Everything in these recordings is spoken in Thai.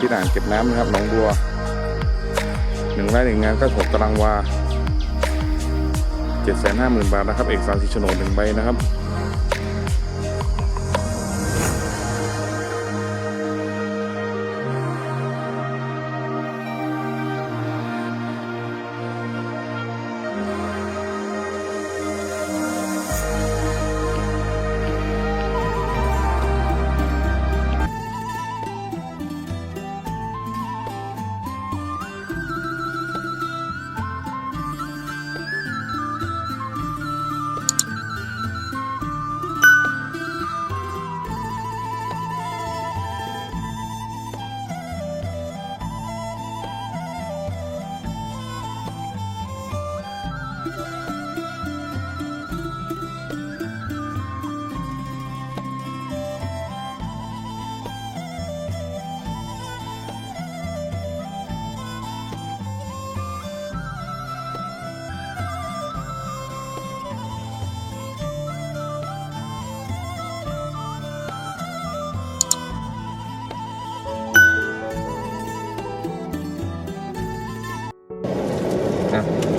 ที่ด่านเก็บน้ำนะครับหนองบัวหนึ่งไร่หนึ่งงานก็หกตารางวาเจ็ดแสนห้าหมื่นบาทนะครับ เอกสารสิโฉนดหนึ่งใบนะครับ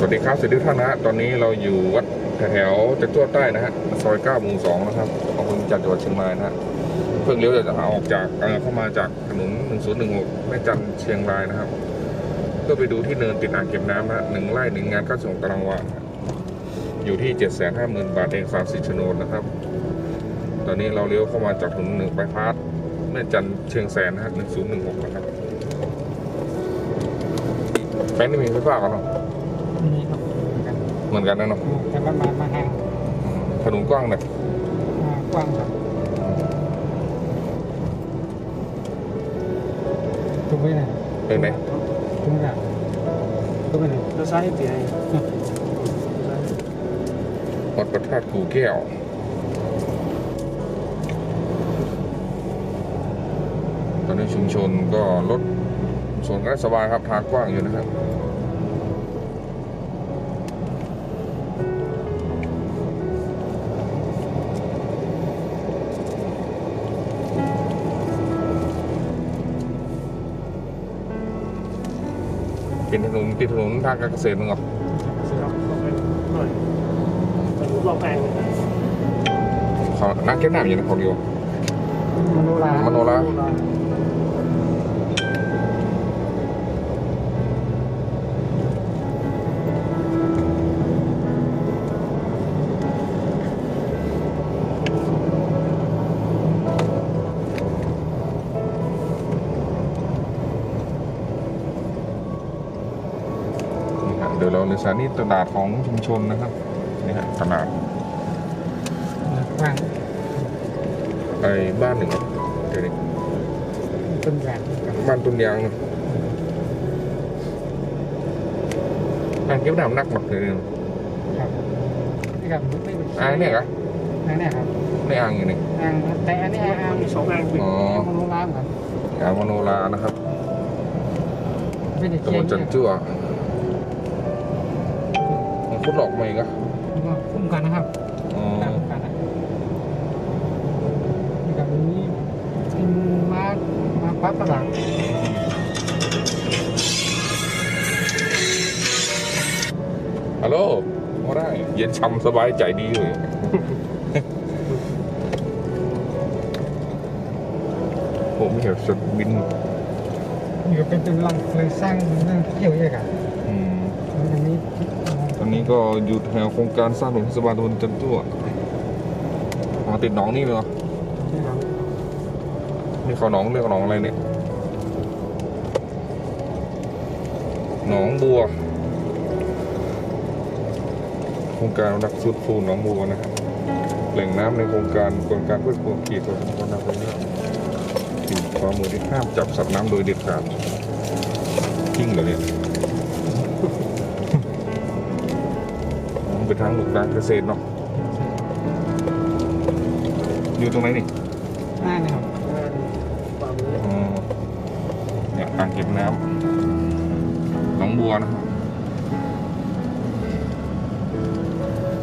สวัสดีครับสวัสดีทุกท่านนะฮะตอนนี้เราอยู่วัดแถวจัตุวใต้นะฮะซอย9หมู่2นะครับของคุณจันทร์จังหวัดเชียงรายนะฮะเพิ่งเลี้ยวจะออกจากเอเข้ามาจากถนน 1016แม่จันเชียงรายนะครับเพื่อไปดูที่เนินติดอ่างเก็บน้ำนะฮะหนึ่งไร่หนึ่งงานข้าวส่งตารางวาอยู่ที่ 750,000 บาทเองสามสิบโฉนดนะครับ ตอนนี้เราเลี้ยวเข้ามาจากถนนหนึ่งไปพาร์ทแม่จันเชียงแสนนะฮะ1016นะครับแป้งนี่มีไฟฟ้ากันเนาะนี่ครับ เหมือนกันเหมือนกันนะเนาะแต่ประมาณมาแห้งถนนกว้างหน่อยอ่ากว้างครับถูกไหมเนี่ยเป็นไหมถูกไหมเนี่ยถูกไหมเนี่ยเราใช้ให้เปลี่ยนวัดพระธาตุกูแก้วตอนนี้ชุมชนก็รถสวนก็สบายครับทางกว้างอยู่นะครับ เป็นถนนติดถนนทางการเกษตรมั้งเหรอซื้อเราลองไปหน่อยแต่รู้ลองแปลงเลยเขานั่งเก็บน้ำอยู่นะเขาเดียวมโนรามโนรา ราในสถานีตลาดของชุมชนนะครับนี่ฮะตลาดกว้างไปบ้านหนึ่งครับเดี๋ยวนี้ต้นแบบบ้านตุนยางนะอ่างเก็บน้ำหนักหนักเลยเนี่ยครับนี่ครับไม่เป็นอ่างเนี่ยเหรออ่างเนี่ยครับในอ่างอยู่นี่อ่างแต่อันนี้อ่างมันมีสองแรงปิดอ๋อมโนรามครับอ่างมโนรานะครับไม่ได้ตำบเคียลงจันเนี่ยจั่ว มันคุดหลอกมาอีกอะก็คุ้มกันนะครับอ๋อตามกันนะนี่ครับนี้ที่มามาปั๊บตลาดฮัลโหลมาได้ เย็นช่ำสบายใจดีเลยผมเห็นสุดบินนี่ก็เป็นเป็นหลังเลยสร้างเรื่องเที่ยวเยอะกันอืมอันนี้ตอ นี้ก็อยู่แถวโครงการสร้างถนนเทศบาลตำบลจันจั่วมาติดหนองนี่เลยเหรอนี่ครับนี่เขาหนองเรียกว่าหนองอะไรเนี่ยหนองบัวโครงการรักสุดฟูหนองบัวนะครับแหล่งน้ำในโครงการโครงการเพื่อความขีดตัวสำคัญนะครับนี้อยู่ความมือที่ห้ามจับสัตว์น้ำโดยเด็ดขาดทิ้งเหรอเนี่ย ทางหลุกการเกษตรเนาะอยู่ตรงไหนนี่อ่านี่ครับความรู้อ๋อเนี่ยอ่างเก็บน้ำหนองบัวนะครับ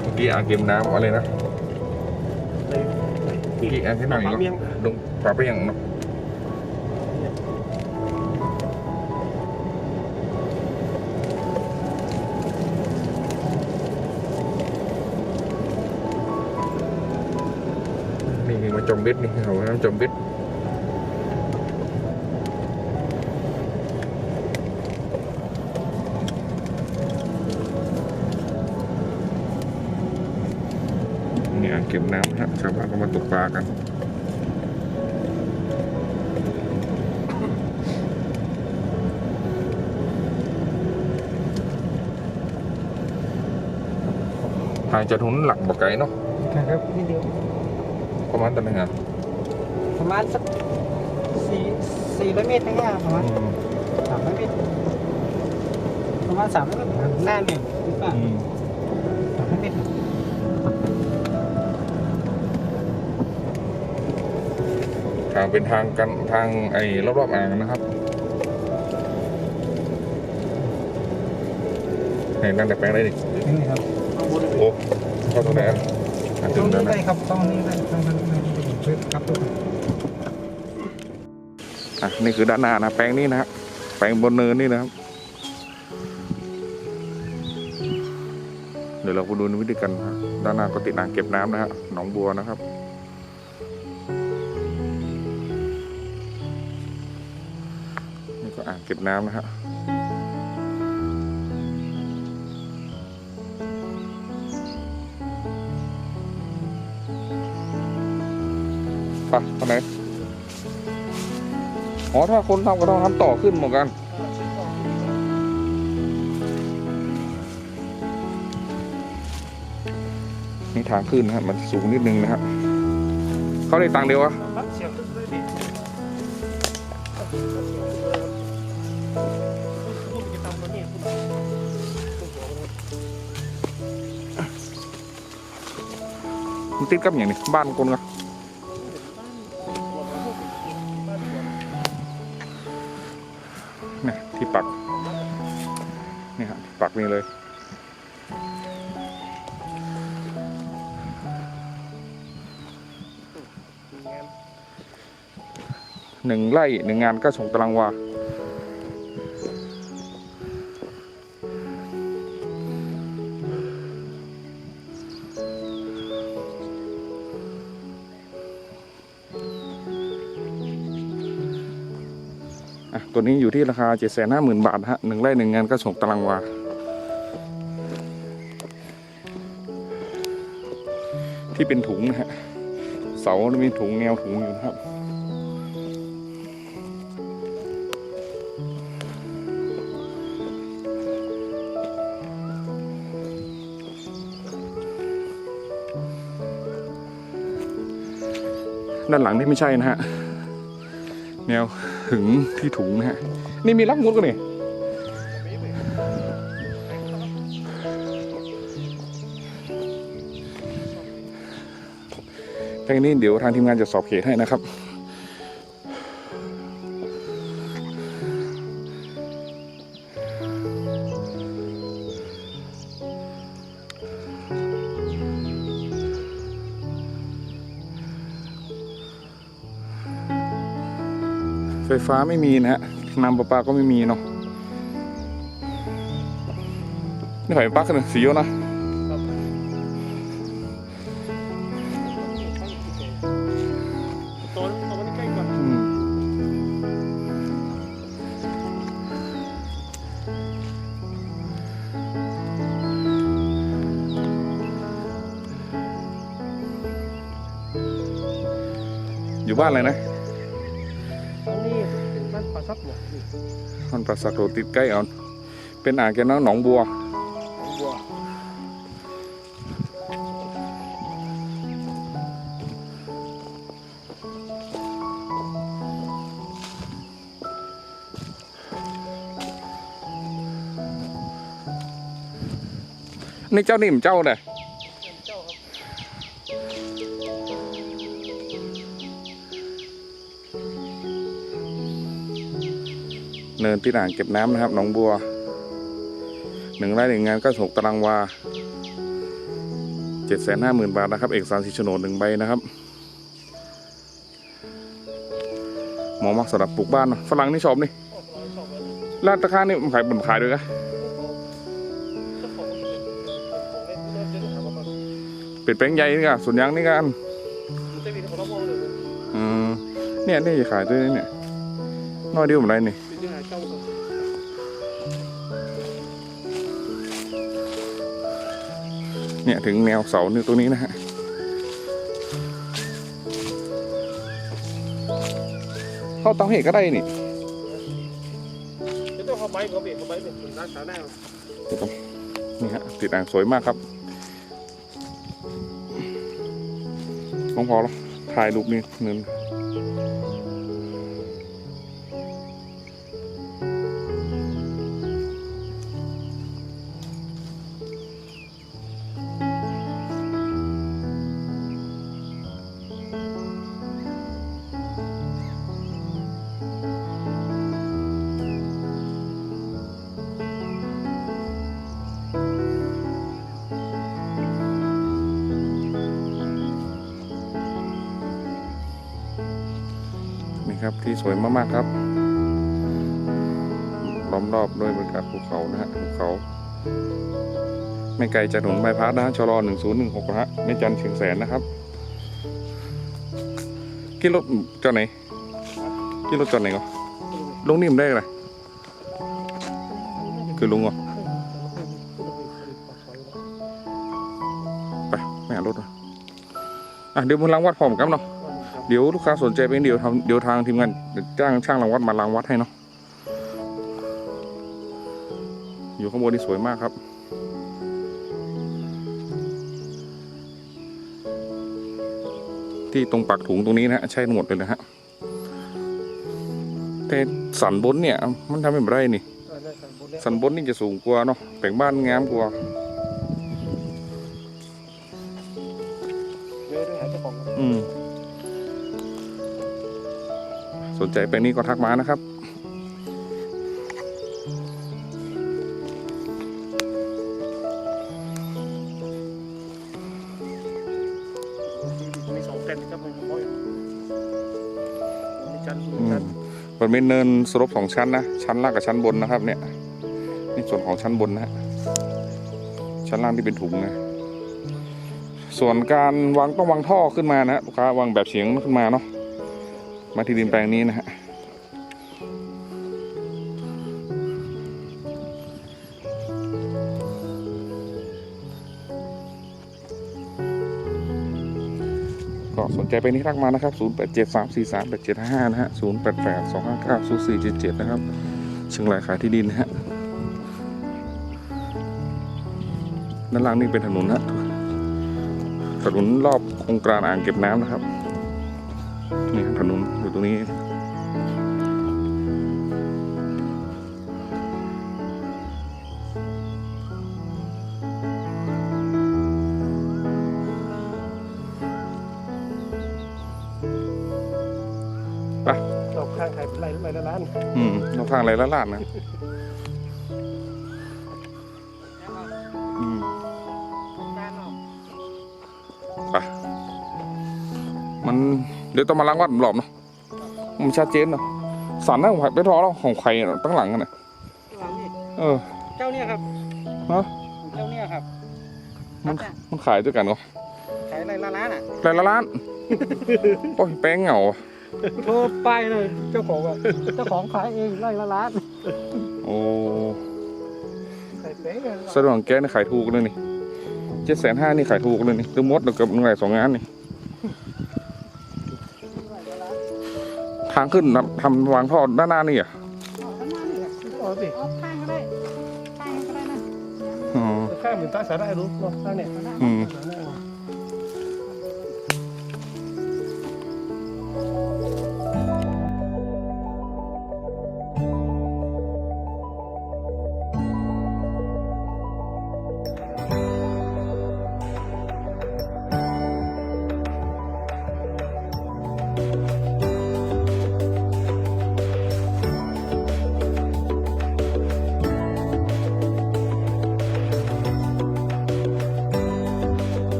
เมื่อกี้อ่างเก็บน้ำอะไรนะในเมื่อกี้อ่างเก็บน้ำอีกปลาเหรเมี่ยองลงปลาไปยังเนาะ ครับชาวบ้านก็มาตกปลากันห่างจากถนนหลักบ่ไกลเนาะ ครับนี่เดียว ประมาณตอนนึงอะประมาณสักสี่สี่ร้อยเมตรนะครัประมาณสามร้อยเมตรประมาณสามร้อยเมตรหน้าเนี่ยหรือเปล่าอืมสามร้อยเมตรทางเป็นทางกันทางไอ้รอบๆอ่างนะครับไหนนั่งแต่แปลงได้ดินี่ครับข้างบนโอ้เข้าตรงไหนอะอะ ตรงนี้ได้ครับตรงนี้ได้ตรงนั้นได้ที่ผมซื้อครับทุกคนอะนี่คือด้านหน้านะแปลงนี้นะฮะแปลงบนเนินนี่นะครับเดี๋ยวเราไปดูวิธีกันด้านหน้าก็ติดอ่างเก็บน้ำนะฮะหนองบัวนะครับนี่ก็อ่างเก็บน้ำนะฮะ ไปไปไหนอ๋อถ้าคนทำก็ต้องทำต่อขึ้นเหมือนกันนี่ทางขึ้นนะฮะมันสูงนิดนึงนะฮะเขาได้ตังค์เดียววะมันติดกับอย่างนี้บ้านคนก็ เนี่ยที่ปักนี่ครับปักนี่เลย หนึ่งไร่หนึ่งงานก็ส่งตารางวา อะตัวนี้อยู่ที่ราคาเจ็ดแสนห้าหมื่นบาทนะฮะหนึ่งไร่หนึ่งงานก็ส่งตารางวาที่เป็นถุงนะฮะเสามีถุงแนวถุงอยู่นะครับด้านหลังนี่ไม่ใช่นะฮะ แนวถึงที่ถุงนะฮะ นี่มีลักมุดกันนี่แต่นี้เดี๋ยวทางทีมงานจะสอบเขตให้นะครับ ไฟฟ้าไม่มีนะฮะน้ำประปาก็ไม่มีเนาะนี่ไฟปักกันสีโยนะตัวตัวมันใกล้กว่าอยู่บ้านอะไรนะ ปลาซับหมดนี่มันประสักโรติดใกล้เอาเป็นอ่างแกน้ำหนองบัวของบัวนี่เจ้านี่มนเจ้าเลย เนินที่อ่างเก็บน้ำนะครับหนองบัวหนึ่งไร่หนึ่งงานก็หกตารางวาเจ็ดแสนห้าหมื่นบาทนะครับเอกสารสิโฉนดหนึ่งใบนะครับหมอมักสำหรับปลูกบ้านเนอะฝรั่งนี่ชอบนี่ออกร้อยสองร้อยลาดตะคานี่มันขายบนขายด้วยนะเจ้าของมันเป็นของเป็ดแปลงใหญ่นี่ก็ส่วนยางนี่กันมันจะมีของเรามเลยเนี่ยนี่จะขายด้วยเนี่ยน้อยเดียวเหมือนไรนี่ เป็นยังไงเจ้าก็เนี่ยถึงแนวเสาเนี่ยตัวนี้นะฮะเข้าเตาเหตุก็ได้นี่จะต้องเข้าไปเขาเบรกเข้าไปเป็นร้านสาวแน่นี่ฮะติดอ่างสวยมากครับพอพอแล้วถ่ายรูปนี่หนึ่ง นี่ครับที่สวยมากๆครับ ล้อมรอบด้วยบรรยากาศภูเขานะฮะภูเขา ไม่ไกลจากถนนบายพาสนะฮะชลอ1016นะฮะไม่จันทร์เชียงแสนนะครับกี่รถจอดไหนกี่รถจอดไหนก็ลงนี่มได้ไรคือลุงเหรอไปไม่หารถเหรออะเดี๋ยวมันล้างวัดพร้อมกันเนาะ เดี๋ยวลูกค้าสนใจเป็นเดี๋ยวทำเดี๋ยวทางทีมงานจะจ้างช่างรางวัดมาล้างวัดให้เนาะอยู่ข้างบนนี่สวยมากครับ ที่ตรงปักถุงตรงนี้นะฮะใช่หมดเลยนะฮะแต่สันบนเนี่ย มันทำเป็นไรนี่ สันบนนี่จะสูงกว่าเนาะแปลงบ้านงามกว่า สนใจแปลงนี้ก็ทักมานะครับมีสองเต็นท์ครับมันร้อยมีจันทร์อืจัมนทร์มันเป็นเนินสลบสองชั้นนะ ชั้นล่างกับชั้นบนนะครับเนี่ยนี่ส่วนของชั้นบนนะฮะชั้นล่างที่เป็นถุงนะ ส่วนการวางต้องวางท่อขึ้นมานะฮะลูกค้าวางแบบเฉียงขึ้นมาเนาะ มาที่ดินแปลงนี้นะฮะก็สนใจไปนี่ทักมานะครับ 0 8 7 3 4 3 8 7 5นะฮะ 0 8 8 2 5 9 0 4 7 7 นะครับเชียงรายขายที่ดินนะฮะ ด้านล่างนี่เป็นถนนนะถนนรอบโครงการอ่างเก็บน้ำนะครับ นี่ครับถนนอยู่ตรงนี้เราข้างใครเป็นไรหรือไม่ละล้าน อืมเราทางอะไรละลาดนะอืมไปมัน เดี๋ยวต้องมาล้างวัดหลอมเนาะมันชัดเจนเนาะสันนะผมไปรอแล้วของใครอะตั้งหลังกันน่ะเออ เจ้าเนี่ยครับฮะเจ้าเนี่ยครับ มันมันขายด้วยกันเหรอขายอะไรละล้านอะไรละล้านโอ้ยแป้งเหงาอะโทรไปเลยเจ้าของอะเจ้าของขายเองไร่ละล้านโอ้ใครเป๊ะเลยสะดวกแกนี่ขายถูกเลยนี่เจ็ดแสนห้านี่ขายถูกเลยนี่คือมดกับหนึ่งไรสองงานนี่ ทางขึ้นนะทำวางท่อด้านหน้านี่อะอ๋อสิเอาข้างก็ได้ข้างก็ได้นะ อ๋อ ข้างเหมือนตาสาได้รู้เนาะข้างเนี่ยอืมสาได้